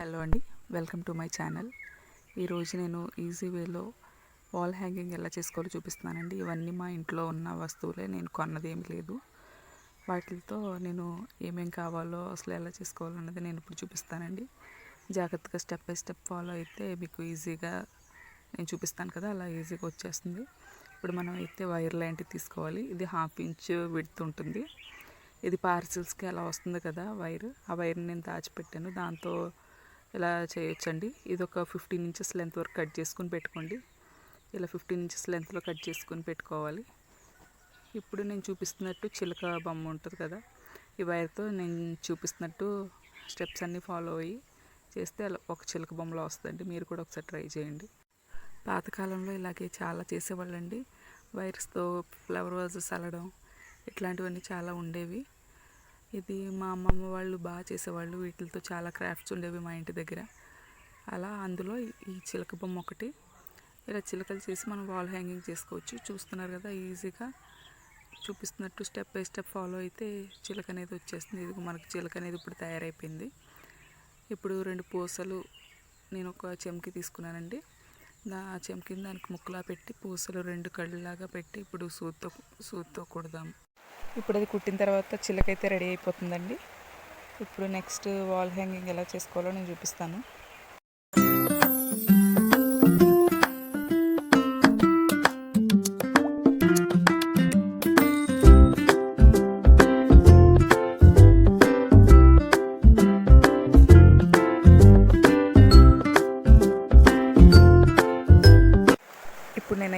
Hello అండి welcome to my channel. ఈరోజు నేను ఈజీ వేలో వాల్ హ్యాంగింగ్ ఎలా చేసుకోవాలో చూపిస్తున్నానండి. ఇవన్నీ మా ఇంట్లో ఉన్న వస్తువులే నేను కొన్నది ఏమి లేదు. వాటితో నేను ఏమేం కావాలో అసలు ఎలా చేసుకోవాలో అన్నది నేను ఇప్పుడు చూపిస్తానండి. జాగ్రత్తగా స్టెప్ బై స్టెప్ ఫాలో అయితే మీకు ఈజీగా నేను చూపిస్తాను కదా అలా ఈజీగా వచ్చేస్తుంది. ఇప్పుడు మనం అయితే వైర్ లాంటివి తీసుకోవాలి. ఇది హాఫ్ ఇంచ్ విడ్త్ ఉంటుంది. ఇది పార్సిల్స్కి అలా వస్తుంది కదా వైర్. ఆ వైర్ని నేను దాచిపెట్టాను. దాంతో ఇలా చేయొచ్చండి. ఇది ఒక ఫిఫ్టీన్ ఇంచెస్ లెంత్ వరకు కట్ చేసుకుని పెట్టుకోండి. ఇలా ఫిఫ్టీన్ ఇంచెస్ లెంత్లో కట్ చేసుకుని పెట్టుకోవాలి. ఇప్పుడు నేను చూపిస్తున్నట్టు చిలక బొమ్మ ఉంటుంది కదా ఈ వైర్తో నేను చూపిస్తున్నట్టు స్టెప్స్ అన్నీ ఫాలో అయ్యి చేస్తే అలా ఒక చిలక బొమ్మలో వస్తుందండి. మీరు కూడా ఒకసారి ట్రై చేయండి. పాతకాలంలో ఇలాగే చాలా చేసేవాళ్ళండి. వైర్స్తో ఫ్లవర్ వాజెస్ అల్లడం ఇట్లాంటివన్నీ చాలా ఉండేవి. ఇది మా అమ్మమ్మ వాళ్ళు బాగా చేసేవాళ్ళు. వీటితో చాలా క్రాఫ్ట్స్ ఉండేవి మా ఇంటి దగ్గర. అలా అందులో ఈ చిలక బొమ్మ ఒకటి. ఇలా చిలకలు చేసి మనం వాల్ హ్యాంగింగ్ చేసుకోవచ్చు. చూస్తున్నారు కదా ఈజీగా చూపిస్తున్నట్టు స్టెప్ బై స్టెప్ ఫాలో అయితే చిలక అనేది వచ్చేస్తుంది. ఇది మనకి చిలక అనేది ఇప్పుడు తయారైపోయింది. ఇప్పుడు రెండు పూసలు నేను ఒక చెంకి తీసుకున్నానండి. దా ఆ చెంకిని దానికి ముక్కలా పెట్టి పూసలు రెండు కళ్ళలాగా పెట్టి ఇప్పుడు సూత్తో సూత్తో కుడదాం. ఇప్పుడు అది కుట్టిన తర్వాత చిలకైతే రెడీ అయిపోతుందండి. ఇప్పుడు నెక్స్ట్ వాల్ హ్యాంగింగ్ ఎలా చేసుకోవాలో నేను చూపిస్తాను.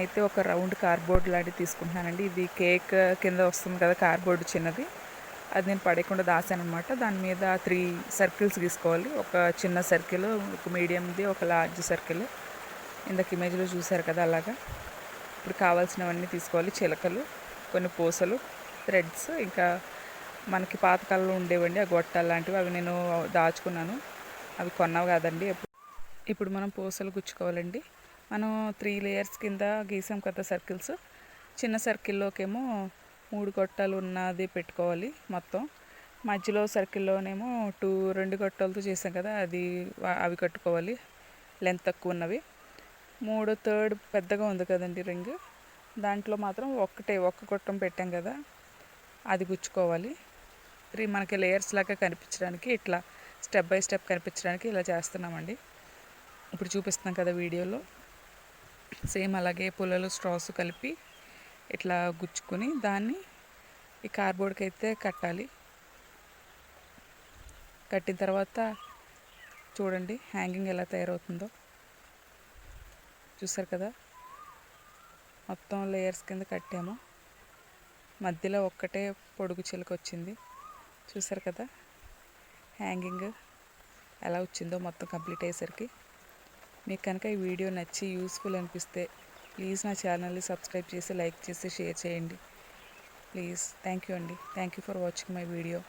నేనైతే ఒక రౌండ్ కార్డ్బోర్డ్ లాంటివి తీసుకుంటున్నానండి. ఇది కేక్ కింద వస్తుంది కదా కార్డ్బోర్డ్ చిన్నది. అది నేను పడేయకుండా దాసాను అనమాట దాని మీద త్రీ సర్కిల్స్ గీసుకోవాలి. ఒక చిన్న సర్కిల్ ఒక మీడియంది ఒక లార్జ్ సర్కిల్. ఇందాక ఇమేజ్లో చూసారు కదా అలాగా. ఇప్పుడు కావాల్సినవన్నీ తీసుకోవాలి. చిలకలు కొన్ని పూసలు థ్రెడ్స్ ఇంకా మనకి పాతకాలంలో ఉండేవండి ఆ గొట్టాలు లాంటివి. అవి నేను దాచుకున్నాను. అవి కొన్నావు కాదండి. ఇప్పుడు మనం పూసలు గుచ్చుకోవాలండి. మనం త్రీ లేయర్స్ కింద గీసాం కదా సర్కిల్స్ చిన్న సర్కిల్లోకేమో మూడు గొట్టాలు ఉన్నది పెట్టుకోవాలి మొత్తం. మధ్యలో సర్కిల్లోనేమో టూ రెండు గొట్టాలతో చేసాం కదా అది అవి కట్టుకోవాలి. లెంత్ తక్కువ ఉన్నవి. మూడు థర్డ్ పెద్దగా ఉంది కదండి రింగ్ దాంట్లో మాత్రం ఒక్కటే ఒక్క గొట్టం పెట్టాం కదా అది గుచ్చుకోవాలి. త్రీ మనకి లేయర్స్ లాగా కనిపించడానికి ఇట్లా స్టెప్ బై స్టెప్ కనిపించడానికి ఇలా చేస్తున్నామండి. ఇప్పుడు చూపిస్తున్నాం కదా వీడియోలో. సేమ్ అలాగే పుల్లలు స్ట్రాస్ కలిపి ఇట్లా గుచ్చుకొని దాన్ని ఈ కార్డ్బోర్డ్కి అయితే కట్టాలి. కట్టిన తర్వాత చూడండి హ్యాంగింగ్ ఎలా తయారవుతుందో. చూసారు కదా? మొత్తం లేయర్స్ కింద కట్టాము. మధ్యలో ఒక్కటే పొడుగు చిలక వచ్చింది. చూసారు కదా? హ్యాంగింగ్ ఎలా వచ్చిందో మొత్తం కంప్లీట్ అయ్యేసరికి. మీకు కనుక ఈ వీడియో నచ్చి యూస్ఫుల్ అనిపిస్తే ప్లీజ్ నా ఛానల్ని సబ్స్క్రైబ్ చేసి లైక్ చేసి షేర్ చేయండి. ప్లీజ్ థ్యాంక్ యూ అండి. Thank you for watching my video.